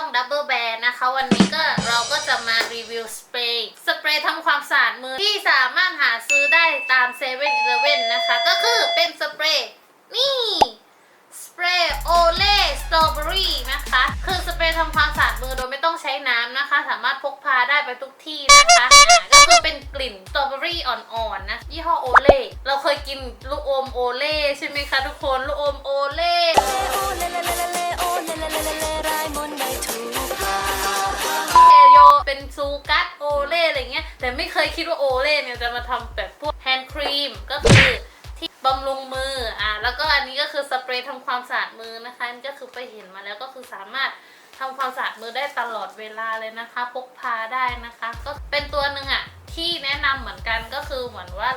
อง Double Bear นะคะ วันนี้ก็เราก็จะมารีวิวสเปรย์สเปรย์ทำความสะอาดมือที่สามารถหาซื้อได้ตาม7 e เ e ่ e อนะคะ ก็คือเป็นสเปรย์นี่สเปรย์โอเล่สตรอเบอรี่นะคะ คือสเปรย์ทำความสะอาดมือโดยไม่ต้องใช้น้ำนะคะ สามารถพกพาได้ไปทุกที่นะคะก็คือเป็นกลิ่นสตรอเบอรี่อ่อนๆนะยี่ห้อโอเล่เราเคยกินลูกอมโอเล่ใช่ไหมคะทุกคนลูกอมโอเล่ ซูกัสโอเล่อะไรเงี้ยแต่ไม่เคยคิดว่าโอเล่เนี่ยจะมาทำแบบพวกแฮนด์ครีมก็คือที่บำรุงมืออะแล้วก็อันนี้ก็คือสเปรย์ทำความสะอาดมือนะคะนี่ก็คือไปเห็นมาแล้วก็คือสามารถทำความสะอาดมือได้ตลอดเวลาเลยนะคะ พกพาได้นะคะ ก็เป็นตัวหนึ่งอะที่แนะนำเหมือนกันก็คือเหมือนว่า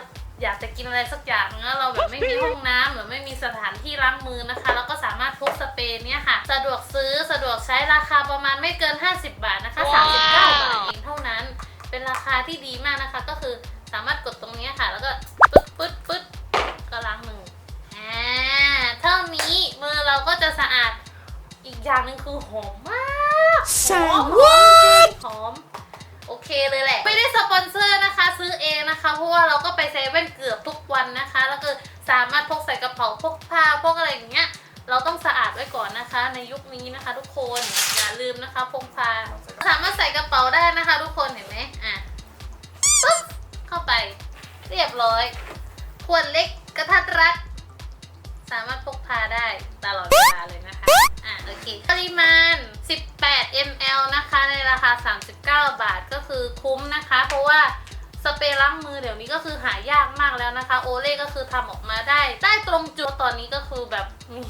อยากจะกินอะไรสักอย่างแล้วเราแบบไม่มีห้องน้ำหรือไม่มีสถานที่ล้างมือนะคะ แล้วก็สามารถพกสเปรย์เนี่ยค่ะ สะดวกซื้อสะดวกใช้ราคาประมาณไม่เกิน 50 บาทนะคะ 39 บาทเองเท่านั้น เป็นราคาที่ดีมากนะคะ ก็คือสามารถกดตรงเนี้ยค่ะ แล้วก็ปึ๊ดปึ๊ดปึ๊ดก็ล้างมืออ่าเท่านี้มือเราก็จะสะอาดอีกอย่างหนึ่งคือหอมมากหอมหอมจ ระเป๋าพกผ้าพกอะไรอย่างเงี้ย เราต้องสะอาดไว้ก่อนนะคะ ในยุคนี้นะคะ ทุกคนอย่าลืมนะคะพกพาสามารถใส่กระเป๋าได้นะคะ ทุกคนเห็นไหมอะปึ๊บเข้าไป เรียบร้อยขวดเล็กกระทัดรัด สามารถพกพาได้ตลอดเวลาเลยนะคะอะโอเคปริมาณ 18 ml นะคะ ในราคา 39 บาทก็คือคุ้มนะคะ เพราะว่า สเปรย์ล้างมือเดี๋ยวนี้ก็คือหายากมากแล้วนะคะ โอเล่ก็คือทำออกมาได้ ได้ตรงจุดตอนนี้ก็คือแบบมี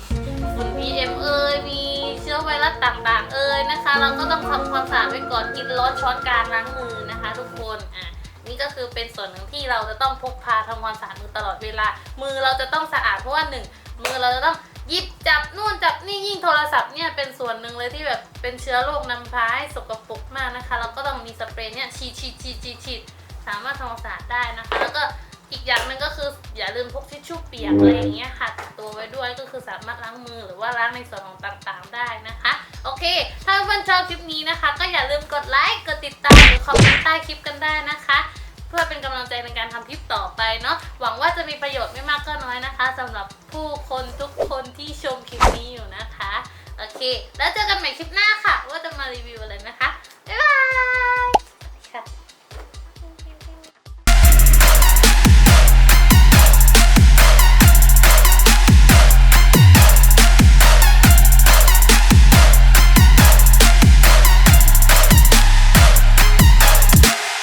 ฝุ่น PM เอ่ยมีเชื้อไวรัสต่างๆ เอ่ยนะคะ เราก็ต้องทำความสะอาดไว้ก่อนกินร้อนช้อนกลางล้างมือนะคะ ทุกคนอะนี่ก็คือเป็นส่วนหนึ่งที่เราจะต้องพกพาทำความสะอาดมือตลอดเวลา มือเราจะต้องสะอาดเพราะว่าหนึ่งมือเราจะต้องหยิบจับนู่นจับนี่ยิ่งโทรศัพท์เนี่ยเป็นส่วนหนึ่งเลยที่แบบเป็นเชื้อโรคนำพาให้สกปรกมากนะคะ เราก็ต้องมีสเปรย์เนี่ยฉีดฉีดฉีดฉีดฉีด สามารถทำความสะอาดได้นะคะ แล้วก็อีกอย่างหนึ่งก็คืออย่าลืมพกทิชชู่เปียกอะไรอย่างเงี้ยค่ะติดตัวไว้ด้วยก็คือสามารถล้างมือหรือว่าล้างในส่วนของต่างๆได้นะคะ โอเค ถ้าเพื่อนๆชอบคลิปนี้นะคะ ก็อย่าลืมกดไลค์กดติดตามหรือคอมเมนต์ใต้คลิปกันได้นะคะ เพื่อเป็นกำลังใจในการทำคลิปต่อไปเนาะหวังว่าจะมีประโยชน์ไม่มากก็น้อยนะคะสำหรับผู้คนทุกคนที่ชมคลิปนี้อยู่นะคะโอเค แล้วเจอกันใหม่คลิปหน้าค่ะ ว่าจะมารีวิวอะไรนะคะ